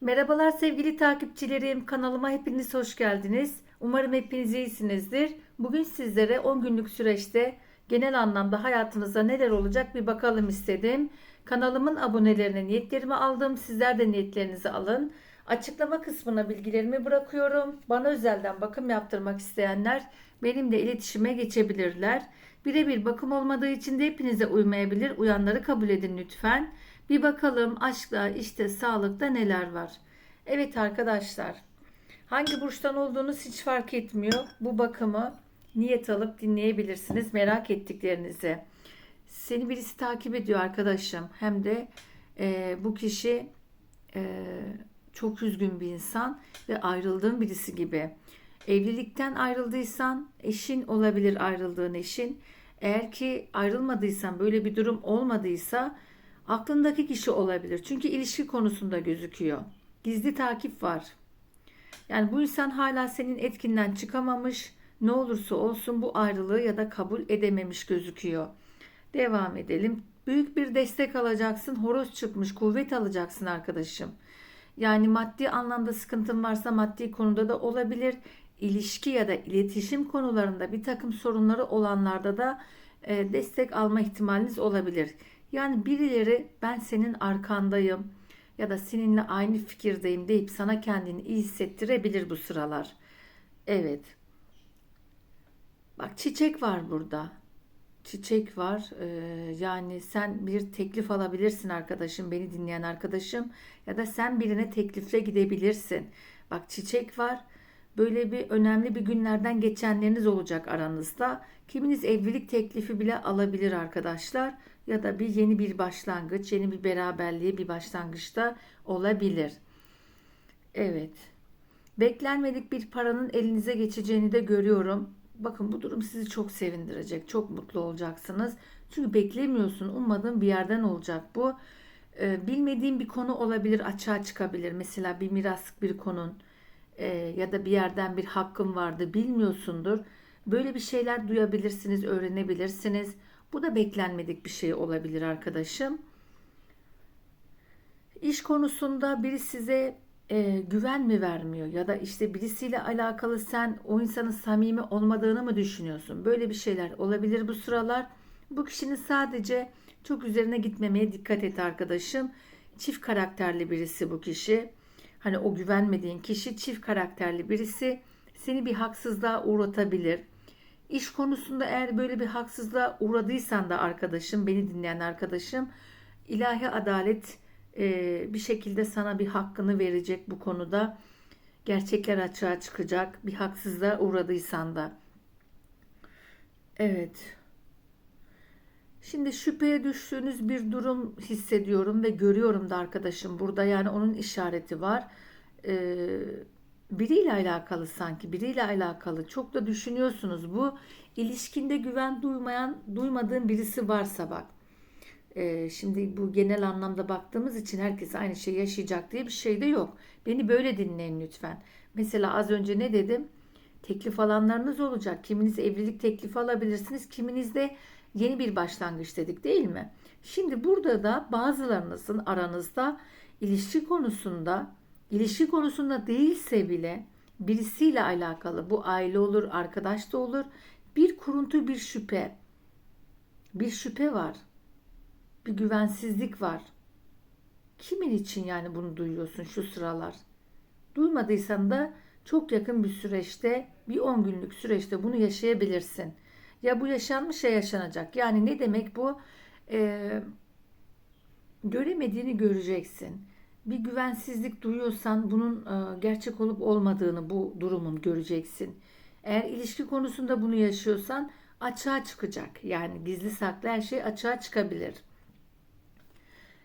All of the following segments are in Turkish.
Merhabalar sevgili takipçilerim. Kanalıma hepiniz hoş geldiniz. Umarım hepiniz iyisinizdir. Bugün sizlere 10 günlük süreçte genel anlamda hayatınızda neler olacak bir bakalım istedim. Kanalımın abonelerine niyetlerimi aldım. Sizler de niyetlerinizi alın. Açıklama kısmına bilgilerimi bırakıyorum. Bana özelden bakım yaptırmak isteyenler benimle iletişime geçebilirler. Birebir bakım olmadığı için de hepinize uymayabilir. Uyanları kabul edin lütfen. Bir bakalım aşkta, işte, sağlıkta neler var. Evet arkadaşlar. Hangi burçtan olduğunuz hiç fark etmiyor. Bu bakımı niyet alıp dinleyebilirsiniz merak ettiklerinizi. Seni birisi takip ediyor arkadaşım. Hem de e, bu kişi e, çok üzgün bir insan ve ayrıldığın birisi gibi. Evlilikten ayrıldıysan eşin olabilir ayrıldığın eşin. Eğer ki ayrılmadıysan böyle bir durum olmadıysa aklındaki kişi olabilir. Çünkü ilişki konusunda gözüküyor. Gizli takip var. Yani bu insan hala senin etkinden çıkamamış. Ne olursa olsun bu ayrılığı ya da kabul edememiş gözüküyor. Devam edelim. Büyük bir destek alacaksın. Horoz çıkmış. Kuvvet alacaksın arkadaşım. Yani maddi anlamda sıkıntın varsa maddi konuda da olabilir. İlişki ya da iletişim konularında bir takım sorunları olanlarda da e, destek alma ihtimaliniz olabilir. Yani birileri ben senin arkandayım ya da seninle aynı fikirdeyim deyip sana kendini iyi hissettirebilir bu sıralar. Evet. Bak çiçek var burada. Çiçek var. Ee, yani sen bir teklif alabilirsin arkadaşım, beni dinleyen arkadaşım. Ya da sen birine teklifle gidebilirsin. Bak çiçek var. Böyle bir önemli bir günlerden geçenleriniz olacak aranızda. Kiminiz evlilik teklifi bile alabilir arkadaşlar. Ya da bir yeni bir başlangıç, yeni bir beraberliğe bir başlangıçta olabilir. Evet. Beklenmedik bir paranın elinize geçeceğini de görüyorum. Bakın bu durum sizi çok sevindirecek. Çok mutlu olacaksınız. Çünkü beklemiyorsun. Ummadığın bir yerden olacak bu. Ee, bilmediğin bir konu olabilir, açığa çıkabilir. Mesela bir miras bir konun e, ya da bir yerden bir hakkın vardı bilmiyorsundur. Böyle bir şeyler duyabilirsiniz, öğrenebilirsiniz. Bu da beklenmedik bir şey olabilir arkadaşım. İş konusunda biri size e, güven mi vermiyor ya da işte birisiyle alakalı sen o insanın samimi olmadığını mı düşünüyorsun? Böyle bir şeyler olabilir bu sıralar. Bu kişinin sadece çok üzerine gitmemeye dikkat et arkadaşım. Çift karakterli birisi bu kişi. Hani o güvenmediğin kişi çift karakterli birisi seni bir haksızlığa uğratabilir. İş konusunda eğer böyle bir haksızlığa uğradıysan da arkadaşım, beni dinleyen arkadaşım, ilahi adalet e, bir şekilde sana bir hakkını verecek bu konuda. Gerçekler açığa çıkacak. Bir haksızlığa uğradıysan da. Evet. Şimdi şüpheye düştüğünüz bir durum hissediyorum ve görüyorum da arkadaşım burada yani onun işareti var. Ee, biriyle alakalı sanki biriyle alakalı. Çok da düşünüyorsunuz bu. İlişkinde güven duymayan duymadığın birisi varsa bak. Ee, şimdi bu genel anlamda baktığımız için herkes aynı şey yaşayacak diye bir şey de yok. Beni böyle dinleyin lütfen. Mesela az önce ne dedim? Teklif alanlarınız olacak. Kiminiz evlilik teklifi alabilirsiniz kiminiz de yeni bir başlangıç dedik değil mi? Şimdi burada da bazılarınızın aranızda ilişki konusunda ilişki konusunda değilse bile birisiyle alakalı bu aile olur, arkadaş da olur. Bir kuruntu, bir şüphe. Bir şüphe var. Bir güvensizlik var. Kimin için yani bunu duyuyorsun şu sıralar? Duymadıysan da çok yakın bir süreçte, bir 10 günlük süreçte bunu yaşayabilirsin. Ya bu yaşanmış ya yaşanacak. Yani ne demek bu? Ee, göremediğini göreceksin bir güvensizlik duyuyorsan bunun e, gerçek olup olmadığını bu durumun göreceksin. Eğer ilişki konusunda bunu yaşıyorsan açığa çıkacak. Yani gizli saklı her şey açığa çıkabilir.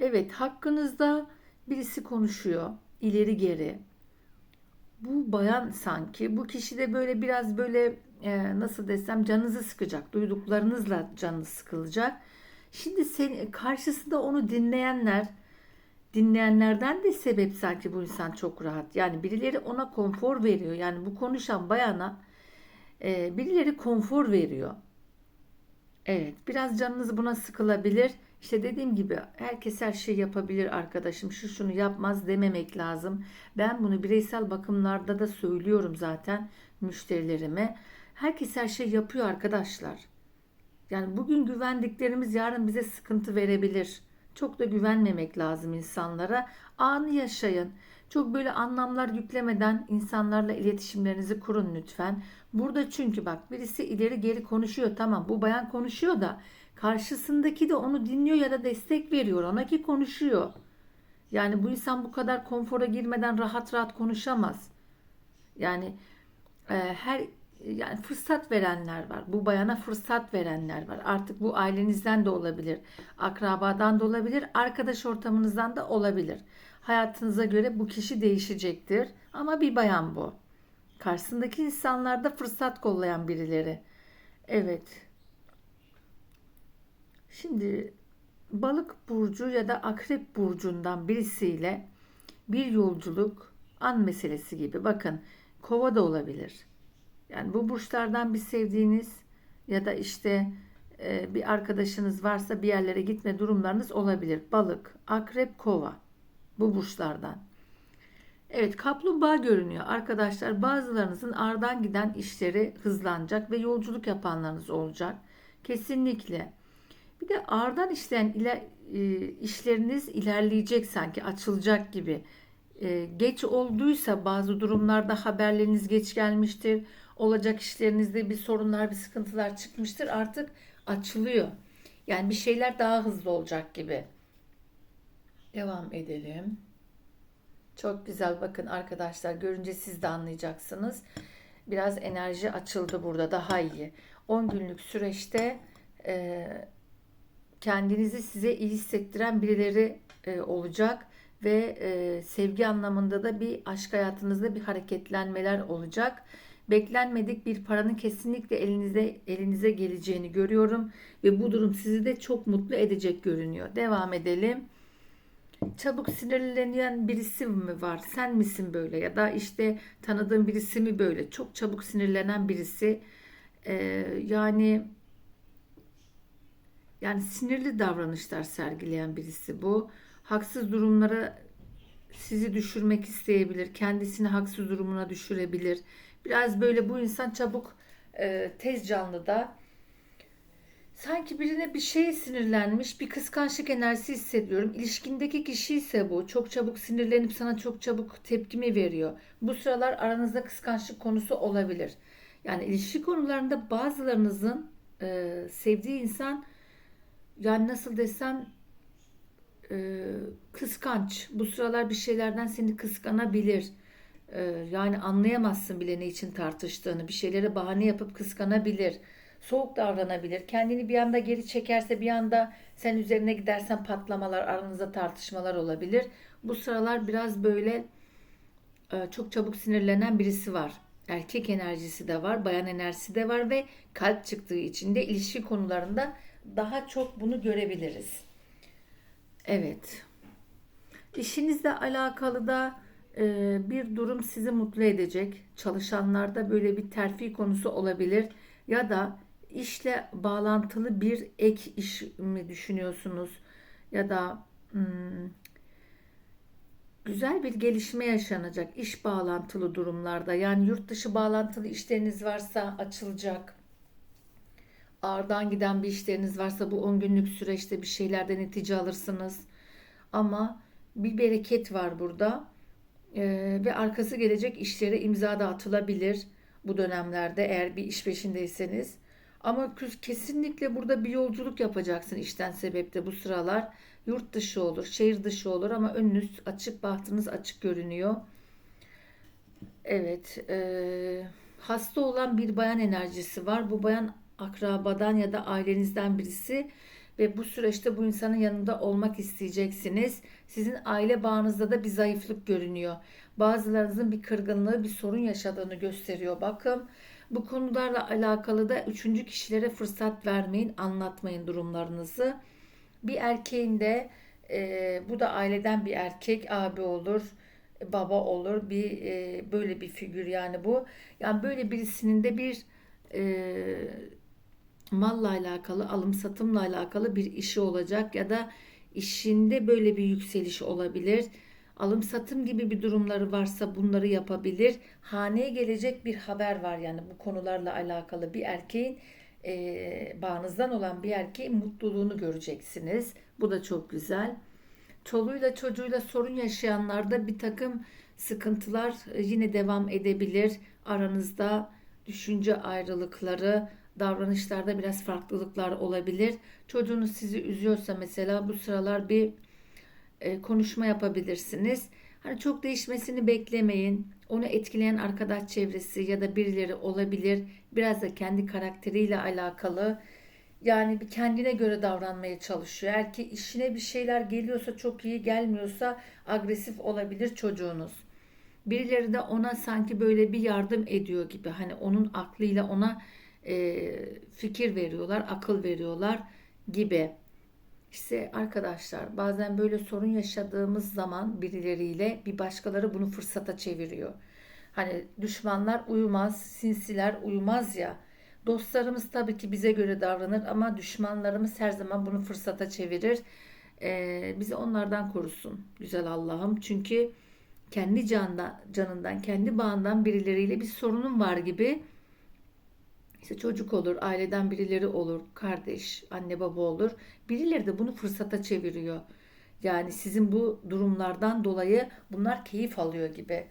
Evet hakkınızda birisi konuşuyor ileri geri. Bu bayan sanki bu kişi de böyle biraz böyle e, nasıl desem canınızı sıkacak. Duyduklarınızla canınız sıkılacak. Şimdi sen karşısında onu dinleyenler dinleyenlerden de sebep sanki bu insan çok rahat. Yani birileri ona konfor veriyor. Yani bu konuşan bayana e, birileri konfor veriyor. Evet biraz canınız buna sıkılabilir. İşte dediğim gibi herkes her şeyi yapabilir arkadaşım. Şu şunu yapmaz dememek lazım. Ben bunu bireysel bakımlarda da söylüyorum zaten müşterilerime. Herkes her şey yapıyor arkadaşlar. Yani bugün güvendiklerimiz yarın bize sıkıntı verebilir. Çok da güvenmemek lazım insanlara. Anı yaşayın. Çok böyle anlamlar yüklemeden insanlarla iletişimlerinizi kurun lütfen. Burada çünkü bak birisi ileri geri konuşuyor. Tamam bu bayan konuşuyor da karşısındaki de onu dinliyor ya da destek veriyor. Ona ki konuşuyor. Yani bu insan bu kadar konfora girmeden rahat rahat konuşamaz. Yani e, her yani fırsat verenler var. Bu bayana fırsat verenler var. Artık bu ailenizden de olabilir, akrabadan da olabilir, arkadaş ortamınızdan da olabilir. Hayatınıza göre bu kişi değişecektir. Ama bir bayan bu. Karşısındaki insanlarda fırsat kollayan birileri. Evet. Şimdi balık burcu ya da akrep burcundan birisiyle bir yolculuk an meselesi gibi. Bakın kova da olabilir. Yani bu burçlardan bir sevdiğiniz ya da işte e, bir arkadaşınız varsa bir yerlere gitme durumlarınız olabilir. Balık, akrep, kova. Bu burçlardan. Evet kaplumbağa görünüyor. Arkadaşlar bazılarınızın ardan giden işleri hızlanacak ve yolculuk yapanlarınız olacak. Kesinlikle. Bir de ardan işleyen iler, e, işleriniz ilerleyecek sanki açılacak gibi. E, geç olduysa bazı durumlarda haberleriniz geç gelmiştir. Olacak işlerinizde bir sorunlar, bir sıkıntılar çıkmıştır. Artık açılıyor. Yani bir şeyler daha hızlı olacak gibi. Devam edelim. Çok güzel bakın arkadaşlar görünce siz de anlayacaksınız. Biraz enerji açıldı burada daha iyi. 10 günlük süreçte e, kendinizi size iyi hissettiren birileri e, olacak ve e, sevgi anlamında da bir aşk hayatınızda bir hareketlenmeler olacak. Beklenmedik bir paranın kesinlikle elinize elinize geleceğini görüyorum ve bu durum sizi de çok mutlu edecek görünüyor. Devam edelim çabuk sinirlenen birisi mi var? Sen misin böyle? Ya da işte tanıdığın birisi mi böyle? Çok çabuk sinirlenen birisi. Ee, yani yani sinirli davranışlar sergileyen birisi bu. Haksız durumlara sizi düşürmek isteyebilir. Kendisini haksız durumuna düşürebilir. Biraz böyle bu insan çabuk e, tez canlı da Sanki birine bir şey sinirlenmiş, bir kıskançlık enerjisi hissediyorum. İlişkindeki kişi ise bu. Çok çabuk sinirlenip sana çok çabuk tepkimi veriyor. Bu sıralar aranızda kıskançlık konusu olabilir. Yani ilişki konularında bazılarınızın e, sevdiği insan yani nasıl desem e, kıskanç. Bu sıralar bir şeylerden seni kıskanabilir. E, yani anlayamazsın bile ne için tartıştığını. Bir şeylere bahane yapıp kıskanabilir soğuk davranabilir. Kendini bir anda geri çekerse bir anda sen üzerine gidersen patlamalar, aranızda tartışmalar olabilir. Bu sıralar biraz böyle e, çok çabuk sinirlenen birisi var. Erkek enerjisi de var, bayan enerjisi de var ve kalp çıktığı için de ilişki konularında daha çok bunu görebiliriz. Evet. İşinizle alakalı da e, bir durum sizi mutlu edecek. Çalışanlarda böyle bir terfi konusu olabilir ya da işle bağlantılı bir ek iş mi düşünüyorsunuz? Ya da hmm, güzel bir gelişme yaşanacak iş bağlantılı durumlarda. Yani yurt dışı bağlantılı işleriniz varsa açılacak. Ağırdan giden bir işleriniz varsa bu 10 günlük süreçte bir şeylerden netice alırsınız. Ama bir bereket var burada. Ee, ve arkası gelecek işlere imza da atılabilir bu dönemlerde eğer bir iş peşindeyseniz. Ama kesinlikle burada bir yolculuk yapacaksın işten sebeple bu sıralar. Yurt dışı olur, şehir dışı olur ama önünüz açık, bahtınız açık görünüyor. Evet, e, hasta olan bir bayan enerjisi var. Bu bayan akrabadan ya da ailenizden birisi ve bu süreçte bu insanın yanında olmak isteyeceksiniz. Sizin aile bağınızda da bir zayıflık görünüyor. Bazılarınızın bir kırgınlığı, bir sorun yaşadığını gösteriyor. Bakın bu konularla alakalı da üçüncü kişilere fırsat vermeyin, anlatmayın durumlarınızı. Bir erkeğin de e, bu da aileden bir erkek abi olur, baba olur, bir e, böyle bir figür yani bu. Yani böyle birisinin de bir e, malla alakalı, alım satımla alakalı bir işi olacak ya da işinde böyle bir yükseliş olabilir. Alım satım gibi bir durumları varsa bunları yapabilir. Haneye gelecek bir haber var yani bu konularla alakalı bir erkeğin e, bağınızdan olan bir erkeğin mutluluğunu göreceksiniz. Bu da çok güzel. Çoluğuyla çocuğuyla sorun yaşayanlarda bir takım sıkıntılar yine devam edebilir. Aranızda düşünce ayrılıkları, davranışlarda biraz farklılıklar olabilir. Çocuğunuz sizi üzüyorsa mesela bu sıralar bir e, konuşma yapabilirsiniz. Hani çok değişmesini beklemeyin. Onu etkileyen arkadaş çevresi ya da birileri olabilir. Biraz da kendi karakteriyle alakalı. Yani bir kendine göre davranmaya çalışıyor. Eğer ki işine bir şeyler geliyorsa çok iyi gelmiyorsa agresif olabilir çocuğunuz. Birileri de ona sanki böyle bir yardım ediyor gibi. Hani onun aklıyla ona e, fikir veriyorlar, akıl veriyorlar gibi. İşte arkadaşlar bazen böyle sorun yaşadığımız zaman birileriyle bir başkaları bunu fırsata çeviriyor. Hani düşmanlar uyumaz, sinsiler uyumaz ya. Dostlarımız tabii ki bize göre davranır ama düşmanlarımız her zaman bunu fırsata çevirir. Ee, bizi onlardan korusun güzel Allah'ım. Çünkü kendi candan, canından, kendi bağından birileriyle bir sorunun var gibi. İşte çocuk olur, aileden birileri olur, kardeş, anne baba olur. Birileri de bunu fırsata çeviriyor. Yani sizin bu durumlardan dolayı bunlar keyif alıyor gibi.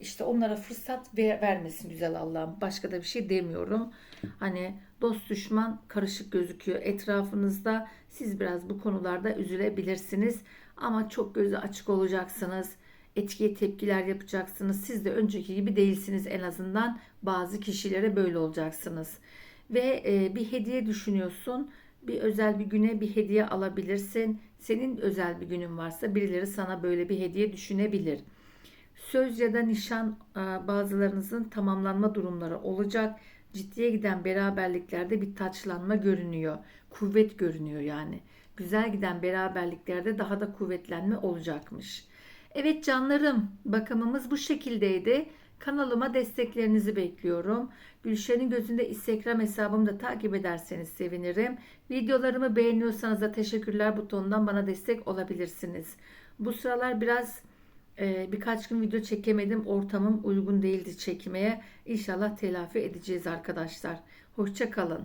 İşte onlara fırsat ver, vermesin güzel Allah'ım. Başka da bir şey demiyorum. Hani dost düşman karışık gözüküyor etrafınızda. Siz biraz bu konularda üzülebilirsiniz. Ama çok gözü açık olacaksınız. Etkiye tepkiler yapacaksınız. Siz de önceki gibi değilsiniz en azından. Bazı kişilere böyle olacaksınız. Ve e, bir hediye düşünüyorsun. Bir özel bir güne bir hediye alabilirsin. Senin özel bir günün varsa birileri sana böyle bir hediye düşünebilir. Söz ya da nişan e, bazılarınızın tamamlanma durumları olacak. Ciddiye giden beraberliklerde bir taçlanma görünüyor. Kuvvet görünüyor yani. Güzel giden beraberliklerde daha da kuvvetlenme olacakmış. Evet canlarım bakımımız bu şekildeydi. Kanalıma desteklerinizi bekliyorum. Gülşen'in gözünde Instagram hesabımı da takip ederseniz sevinirim. Videolarımı beğeniyorsanız da teşekkürler butonundan bana destek olabilirsiniz. Bu sıralar biraz e, birkaç gün video çekemedim. Ortamım uygun değildi çekmeye. İnşallah telafi edeceğiz arkadaşlar. Hoşçakalın.